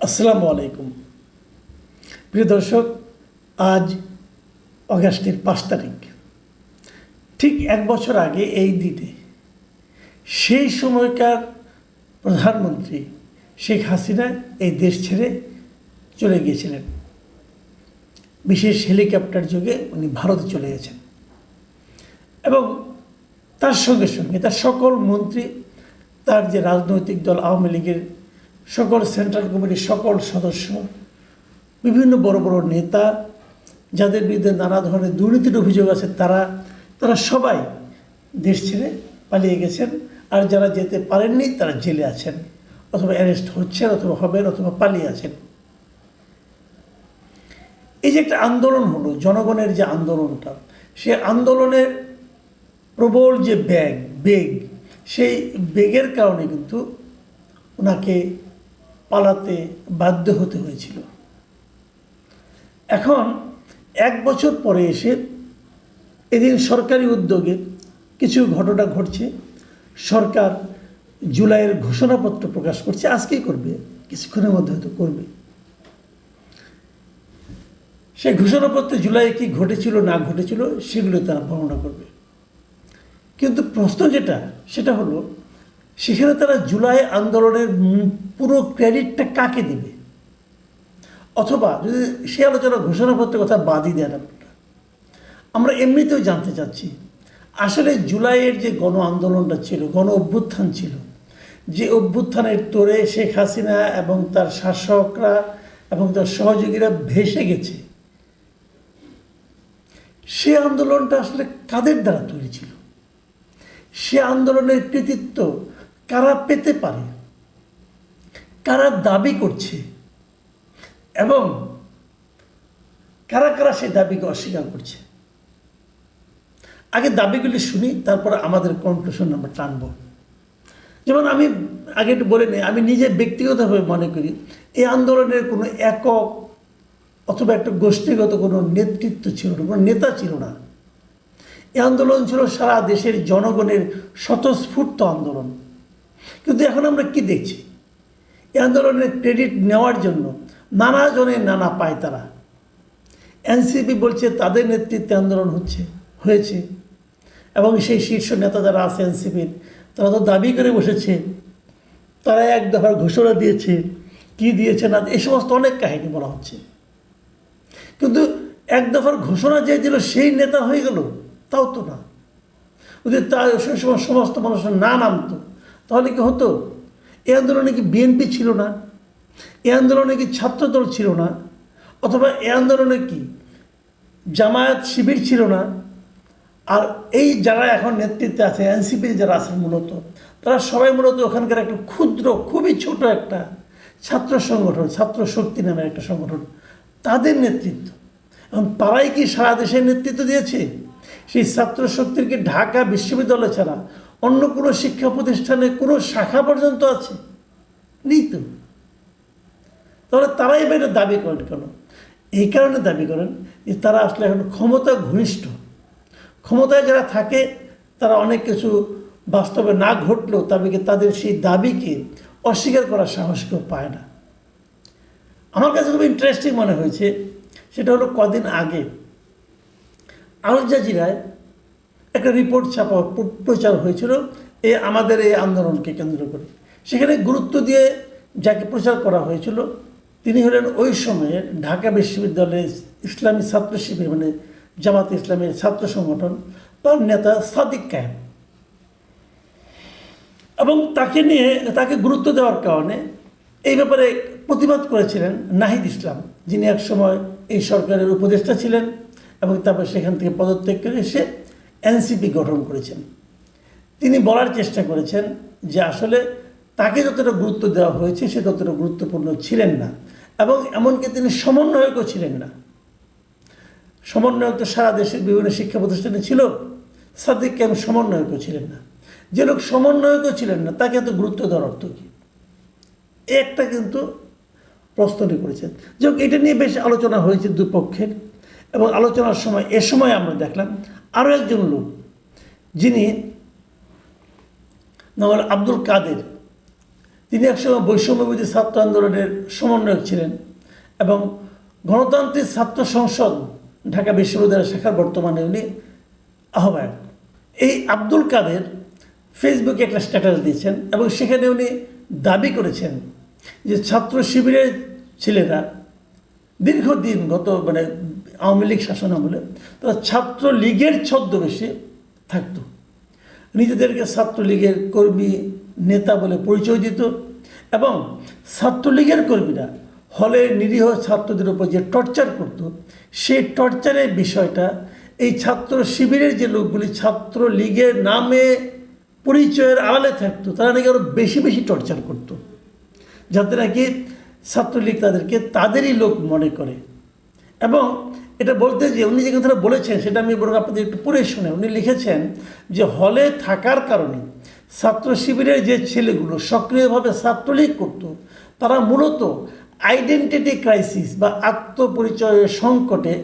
আসসালামু আলাইকুম। প্রিয় দর্শক, আজ অগাস্টের পাঁচ তারিখ। ঠিক এক বছর আগে এই দিনে সেই সময়কার প্রধানমন্ত্রী শেখ হাসিনা এই দেশ ছেড়ে চলে গিয়েছিলেন। বিশেষ হেলিকপ্টার যোগে উনি ভারতে চলে গেছেন। এবং তার সঙ্গে সঙ্গে তার সকল মন্ত্রী, তার যে রাজনৈতিক দল আওয়ামী লীগের সকল সেন্ট্রাল কমিটির সকল সদস্য, বিভিন্ন বড় বড় নেতা, যাদের বিরুদ্ধে নানা ধরনের দুর্নীতির অভিযোগ আছে, তারা তারা সবাই দেশ ছেড়ে পালিয়ে গেছেন। আর যারা যেতে পারেননি, তারা জেলে আছেন, অথবা অ্যারেস্ট হচ্ছেন, অথবা হবেন, অথবা পালিয়ে আছেন। এই যে একটা আন্দোলন হলো, জনগণের যে আন্দোলনটা, সে আন্দোলনের প্রবল যে ব্যাগ, বেগ, সেই বেগের কারণে কিন্তু ওনাকে পালাতে বাধ্য হতে হয়েছিল। এখন এক বছর পরে এসে এদিন সরকারি উদ্যোগে কিছু ঘটনা ঘটছে। সরকার জুলাইয়ের ঘোষণাপত্র প্রকাশ করছে। আজকেই করবে, কিছুক্ষণের মধ্যে হয়তো করবে। সেই ঘোষণাপত্রে জুলাইয়ে কি ঘটেছিল, না ঘটেছিল, সেগুলো তারা বর্ণনা করবে। কিন্তু প্রশ্ন যেটা, সেটা হলো সেখানে তারা জুলাই আন্দোলনের পুরো ক্রেডিটটা কাকে দেবে? অথবা যদি সে আলোচনা ঘোষণাপত্রের কথা বাদই দেন আপনারা। আমরা এমনিতেও জানতে চাচ্ছি, আসলে জুলাইয়ের যে গণ আন্দোলনটা ছিল, গণ অভ্যুত্থান ছিল, যে অভ্যুত্থানের তোরে শেখ হাসিনা এবং তার শাসকরা এবং তার সহযোগীরা ভেসে গেছে, সে আন্দোলনটা আসলে কাদের দ্বারা তৈরি ছিল? সে আন্দোলনের কৃতিত্ব কারা পেতে পারে, কারা দাবি করছে, এবং কারা কারা সেই দাবিকে অস্বীকার করছে। আগে দাবিগুলি শুনি, তারপর আমাদের কনক্লুশন আমরা টানব। যেমন আমি আগে একটু বলে নিই, আমি নিজে ব্যক্তিগতভাবে মনে করি, এই আন্দোলনের কোনো একক অথবা একটা গোষ্ঠীগত কোনো নেতৃত্ব ছিল না, কোনো নেতা ছিল না। এই আন্দোলন ছিল সারা দেশের জনগণের স্বতঃস্ফূর্ত আন্দোলন। কিন্তু এখন আমরা কি দেখছি? এই আন্দোলনের ক্রেডিট নেওয়ার জন্য নানা জনের নানা পায় তারা। এনসিপি বলছে তাদের নেতৃত্বে আন্দোলন হচ্ছে, হয়েছে। এবং সেই শীর্ষ নেতা যারা আছে এনসিপির, তারা তো দাবি করে বসেছে। তারা এক দফার ঘোষণা দিয়েছে, কি দিয়েছে না এই সমস্ত অনেক কাহিনী বলা হচ্ছে। কিন্তু এক দফার ঘোষণা যে দিল সেই নেতা হয়ে গেল, তাও তো না। যদি তা সে সময় সমস্ত মানুষের না নামতো তাহলে কি হতো? এ আন্দোলনে কি বিএনপি ছিল না? এ আন্দোলনে কি ছাত্রদল ছিল না? অথবা এ আন্দোলনে কি জামায়াত শিবির ছিল না? আর এই যারা এখন নেতৃত্বে আছে, এনসিপি যারা আছেন মূলত, তারা সবাই মূলত ওখানকার একটা ক্ষুদ্র, খুবই ছোট একটা ছাত্র সংগঠন, ছাত্র শক্তি নামের একটা সংগঠন। তাদের নেতৃত্ব। এখন তারাই কি সারা দেশের নেতৃত্ব দিয়েছে? সেই ছাত্র শক্তির কি ঢাকা বিশ্ববিদ্যালয় ছাড়া অন্য কোনো শিক্ষা প্রতিষ্ঠানে কোনো শাখা পর্যন্ত আছে? নেই তো। তাহলে তারাই বা এটা দাবি করেন কেন? এই কারণে দাবি করেন যে তারা আসলে এখন ক্ষমতা ঘনিষ্ঠ। ক্ষমতায় যারা থাকে, তারা অনেক কিছু বাস্তবে না ঘটলেও তবে তাদের সেই দাবিকে অস্বীকার করার সাহস কেউ পায় না। আমার কাছে খুব ইন্টারেস্টিং মনে হয়েছে, সেটা হলো কদিন আগে আল জাজিরায় একটা রিপোর্ট ছাপা প্রচার হয়েছিল এই আমাদের এই আন্দোলনকে কেন্দ্র করে। সেখানে গুরুত্ব দিয়ে যাকে প্রচার করা হয়েছিল, তিনি হলেন ওই সময়ে ঢাকা বিশ্ববিদ্যালয়ের ইসলামী ছাত্র শিবির মানে জামাত ইসলামের ছাত্র সংগঠন, তার নেতা সাদিক কায়েম। এবং তাকে নিয়ে, তাকে গুরুত্ব দেওয়ার কারণে এই ব্যাপারে প্রতিবাদ করেছিলেন নাহিদ ইসলাম, যিনি এক সময় এই সরকারের উপদেষ্টা ছিলেন। এবং তারপর সেখান থেকে পদত্যাগ করে এসে এনসিপি গঠন করেছেন। তিনি বলার চেষ্টা করেছেন যে আসলে তাকে যতটা গুরুত্ব দেওয়া হয়েছে সে ততটা গুরুত্বপূর্ণ ছিলেন না এবং এমনকি তিনি সমন্বয়কও ছিলেন না। সমন্বয়ক তো সারা দেশের বিভিন্ন শিক্ষা প্রতিষ্ঠানে ছিল, সাদিক কেন সমন্বয়কও ছিলেন না। যে লোক সমন্বয়কও ছিলেন না, তাকে এত গুরুত্ব দেওয়ার অর্থ কী? একটা কিন্তু প্রশ্নটি করেছেন। যাই এটা নিয়ে বেশ আলোচনা হয়েছে দুপক্ষের। এবং আলোচনার সময়, এ সময় আমরা দেখলাম আরও একজন লোক, যিনি হল আব্দুল কাদের। তিনি একসময় বৈষম্যবিধি ছাত্র আন্দোলনের সমন্বয়ক ছিলেন এবং গণতান্ত্রিক ছাত্র সংসদ ঢাকা বিশ্ববিদ্যালয় শাখার বর্তমানে উনি আহ্বায়ক। এই আব্দুল কাদের ফেসবুকে একটা স্ট্যাটাস দিয়েছেন এবং সেখানে উনি দাবি করেছেন যে ছাত্র শিবিরের ছেলেরা দীর্ঘদিন গত মানে আওয়ামী লীগ শাসন আমলে তারা ছাত্রলীগের ছদ্মবেশে থাকতো। নিজেদেরকে ছাত্রলীগের কর্মী, নেতা বলে পরিচয় দিত এবং ছাত্রলীগের কর্মীরা হলে নিরীহ ছাত্রদের উপর যে টর্চার করত, সেই টর্চারের বিষয়টা এই ছাত্র শিবিরের যে লোকগুলি ছাত্র লীগের নামে পরিচয়ের আড়ালে থাকতো, তারা নাকি আরও বেশি বেশি টর্চার করতো। যাতে নাকি ছাত্রলীগ তাদেরকে তাদেরই লোক মনে করে। এবং এটা বলতে যে উনি যে কথাটা বলেছেন, সেটা আমি বরং আপনাদের একটু পড়ে শুনে, উনি লিখেছেন যে হলে থাকার কারণে ছাত্র শিবিরের যে ছেলেগুলো সক্রিয়ভাবে ছাত্রলীগ করত, তারা মূলত আইডেন্টিটি ক্রাইসিস বা আত্মপরিচয়ের সংকটে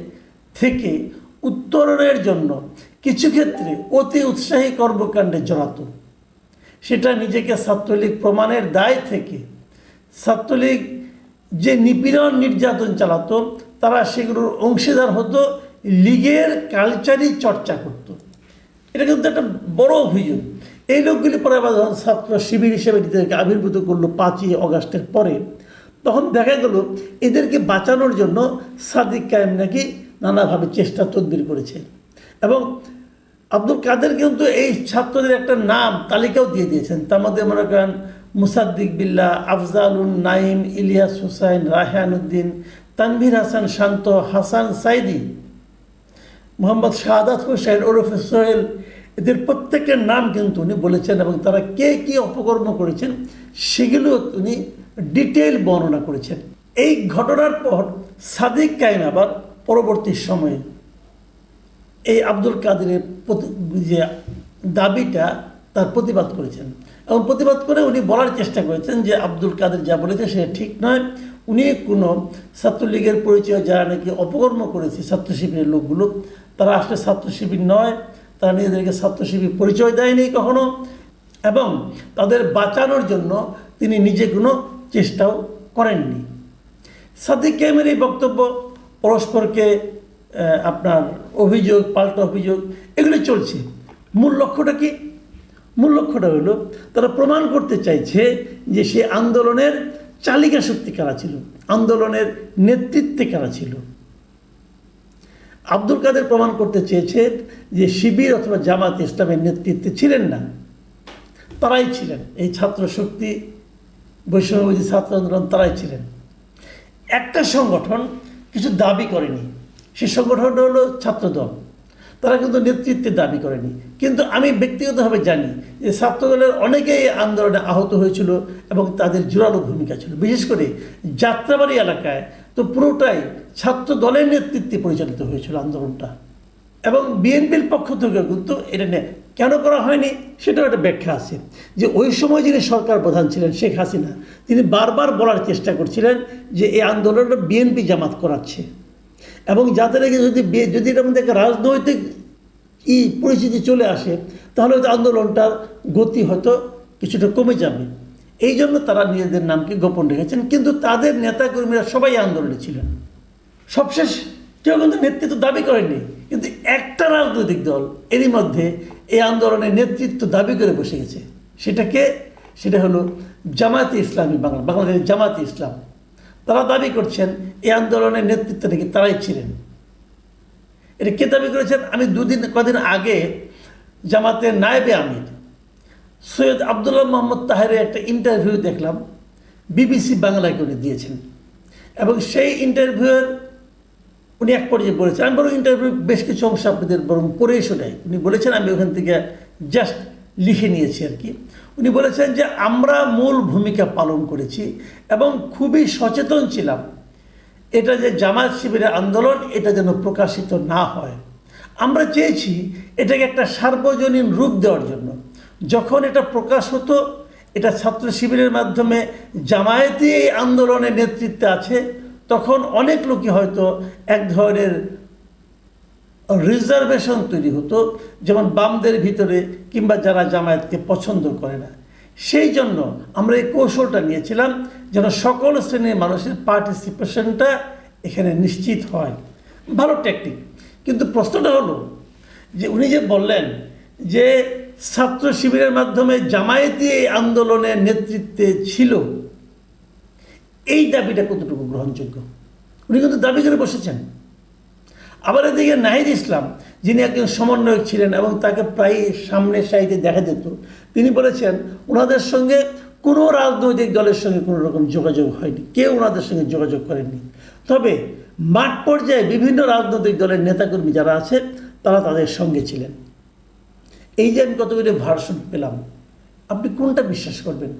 থেকে উত্তরণের জন্য কিছু ক্ষেত্রে অতি উৎসাহী কর্মকাণ্ডে জড়াতো। সেটা নিজেকে ছাত্রলীগ প্রমাণের দায় থেকে ছাত্রলীগ যে নিপীড়ন নির্যাতন চালাতো তারা সেগুলোর অংশীদার হতো, লীগের কালচারই চর্চা করত। এটা কিন্তু একটা বড় অভিযোগ। এই লোকগুলি পরে আবার যখন ছাত্র শিবির হিসেবে নিজেদেরকে আবির্ভূত করল পাঁচই অগাস্টের পরে, তখন দেখা গেল এদেরকে বাঁচানোর জন্য সাদিক কায়েম নাকি নানাভাবে চেষ্টা তদবির করেছে। এবং আব্দুল কাদের কিন্তু এই ছাত্রদের একটা নাম তালিকাও দিয়ে দিয়েছেন। তার মধ্যে মনে করেন মুসাদ্দিক বিল্লাহ, আফজালুন নাইম ইলিয়াস হুসাইন রায়হান উদ্দিন তানভীর হাসান, শান্ত হাসান সাইদি, মোহাম্মদ শাহাদাত হোসেন ওরফে সোহেল, এদের প্রত্যেকের নাম কিন্তু উনি বলেছেন এবং তারা কে কী অপকর্ম করেছেন সেগুলো উনি ডিটেল বর্ণনা করেছেন। এই ঘটনার পর সাদিক কাইম আবার পরবর্তী সময়ে। এই আব্দুল কাদিরের যে দাবিটা তার প্রতিবাদ করেছেন এবং প্রতিবাদ করে উনি বলার চেষ্টা করেছেন যে আব্দুল কাদের যা বলেছে সেটা ঠিক নয়। উনি কোনো ছাত্রলীগের পরিচয় যারা নাকি অপকর্ম করেছে ছাত্র শিবিরের লোকগুলো, তারা আসলে ছাত্র শিবির নয়, তারা নিজেদেরকে ছাত্র শিবির পরিচয় দেয়নি কখনো এবং তাদের বাঁচানোর জন্য তিনি নিজে কোনো চেষ্টাও করেননি। সাদিক ক্যামের এই বক্তব্য, পরস্পরকে আপনার অভিযোগ, পাল্টা অভিযোগ, এগুলি চলছে। মূল লক্ষ্যটা কি? মূল লক্ষ্যটা হলো, তারা প্রমাণ করতে চাইছে যে সে আন্দোলনের চালিকা শক্তি কারা ছিল? আন্দোলনের নেতৃত্বে কারা ছিল? আব্দুল কাদের প্রমাণ করতে চেয়েছে যে শিবির অথবা জামাত ইসলামের নেতৃত্বে ছিলেন না। তারাই ছিলেন। এই ছাত্র শক্তি বৈষম্যবাদী ছাত্র আন্দোলন তারাই ছিলেন। একটা সংগঠন কিছু দাবি করেনি। সে সংগঠনটা হলো ছাত্রদল। তারা কিন্তু নেতৃত্বের দাবি করেনি। কিন্তু আমি ব্যক্তিগতভাবে জানি যে ছাত্রদলের অনেকেই এই আন্দোলনে আহত হয়েছিল এবং তাদের জোরালো ভূমিকা ছিল। বিশেষ করে যাত্রাবাড়ি এলাকায় তো পুরোটাই ছাত্র দলের নেতৃত্বে পরিচালিত হয়েছিল আন্দোলনটা। এবং বিএনপির পক্ষ থেকে কিন্তু এটা নিয়ে কেন করা হয়নি সেটাও একটা ব্যাখ্যা আছে। যে ওই সময় যিনি সরকার প্রধান ছিলেন, শেখ হাসিনা, তিনি বারবার বলার চেষ্টা করছিলেন যে এই আন্দোলনটা বিএনপি জামাত করাচ্ছে। এবং যাতে নাকি যদি যদি এটার মধ্যে একটা রাজনৈতিক ই পরিস্থিতি চলে আসে, তাহলে হয়তো আন্দোলনটার গতি হয়তো কিছুটা কমে যাবে। এই জন্য তারা নিজেদের নামকে গোপন রেখেছেন। কিন্তু তাদের নেতাকর্মীরা সবাই আন্দোলনে ছিলেন। সবশেষ কেউ কিন্তু নেতৃত্ব দাবি করেনি কিন্তু একটা রাজনৈতিক দল এরই মধ্যে এই আন্দোলনের নেতৃত্ব দাবি করে বসে গেছে। সেটাকে সেটা হলো জামায়াতে ইসলামী বাংলা বাংলাদেশের জামায়াতে ইসলাম। তারা দাবি করছেন, এই আন্দোলনের নেতৃত্ব নাকি তারাই ছিলেন। এটা কে দাবি করেছেন? আমি দুদিন, কদিন আগে জামাতের নায়েবে আমির সৈয়দ আবদুল্লাহ মোহাম্মদ তাহেরের একটা ইন্টারভিউ দেখলাম, বিবিসি বাংলাকে উনি দিয়েছেন। এবং সেই ইন্টারভিউয়ের উনি এক পর্যায়ে বলেছেন, আমি বরং ইন্টারভিউ বেশ কিছু অংশ আপনাদের বরং পড়েই শোনাই। উনি বলেছেন, আমি ওখান থেকে জাস্ট লিখে নিয়েছি আর কি। উনি বলেছেন যে, আমরা মূল ভূমিকা পালন করেছি এবং খুবই সচেতন ছিলাম। এটা যে জামাত শিবিরের আন্দোলন, এটা যেন প্রকাশিত না হয়। আমরা চেয়েছি এটাকে একটা সার্বজনীন রূপ দেওয়ার জন্য। যখন এটা প্রকাশ হতো, এটা ছাত্র শিবিরের মাধ্যমে জামায়াতি এই আন্দোলনের নেতৃত্বে আছে, তখন অনেক লোকই হয়তো এক ধরনের রিজার্ভেশন তৈরি হতো, যেমন বামদের ভিতরে কিংবা যারা জামায়াতকে পছন্দ করে না। সেই জন্য আমরা এই কৌশলটা নিয়েছিলাম যেন সকল শ্রেণির মানুষের পার্টিসিপেশনটা এখানে নিশ্চিত হয়। ভালো টেকনিক কিন্তু প্রশ্নটা হলো যে উনি যে বললেন যে ছাত্র শিবিরের মাধ্যমে জামায়াতি এই আন্দোলনের নেতৃত্বে ছিল, এই দাবিটা কতটুকু গ্রহণযোগ্য? উনি কিন্তু দাবি করে বসেছেন। আবার এদিকে নাহিদ ইসলাম, যিনি একজন সমন্বয়ক ছিলেন এবং তাকে প্রায় সামনের সাইডে দেখা যেত, তিনি বলেছেন, ওনাদের সঙ্গে কোনো রাজনৈতিক দলের সঙ্গে কোনো রকম যোগাযোগ হয়নি, কেউ ওনাদের সঙ্গে যোগাযোগ করেননি। তবে মাঠ পর্যায়ে বিভিন্ন রাজনৈতিক দলের নেতাকর্মী যারা আছে, তারা তাদের সঙ্গে ছিলেন। এই যে আমি কতগুলি ভার্সন পেলাম, আপনি কোনটা বিশ্বাস করবেন?